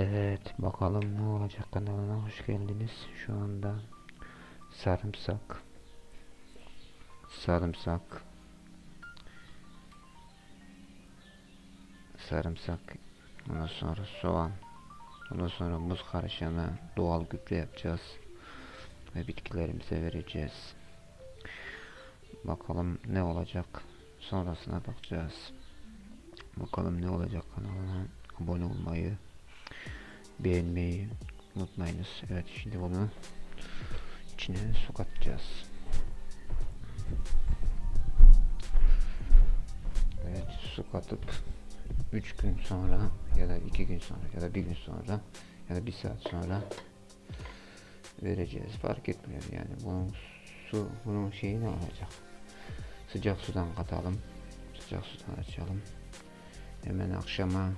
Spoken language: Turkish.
Evet bakalım ne olacak kanalına hoş geldiniz. Şu anda sarımsak sarımsak sarımsak ondan sonra soğan ondan sonra muz karışımı doğal gübre yapacağız ve bitkilerimize vereceğiz. Bakalım ne olacak sonrasına bakacağız. Bakalım ne olacak kanalına abone olmayı beğenmeyi unutmayınız. Evet şimdi bunu içine su katacağız. Evet su katıp 3 gün sonra ya da 2 gün sonra ya da 1 gün sonra ya da 1 saat sonra vereceğiz. Fark etmiyor yani bunun su bunun şeyi ne olacak? Sıcak sudan katalım. Sıcak sudan açalım. Hemen akşama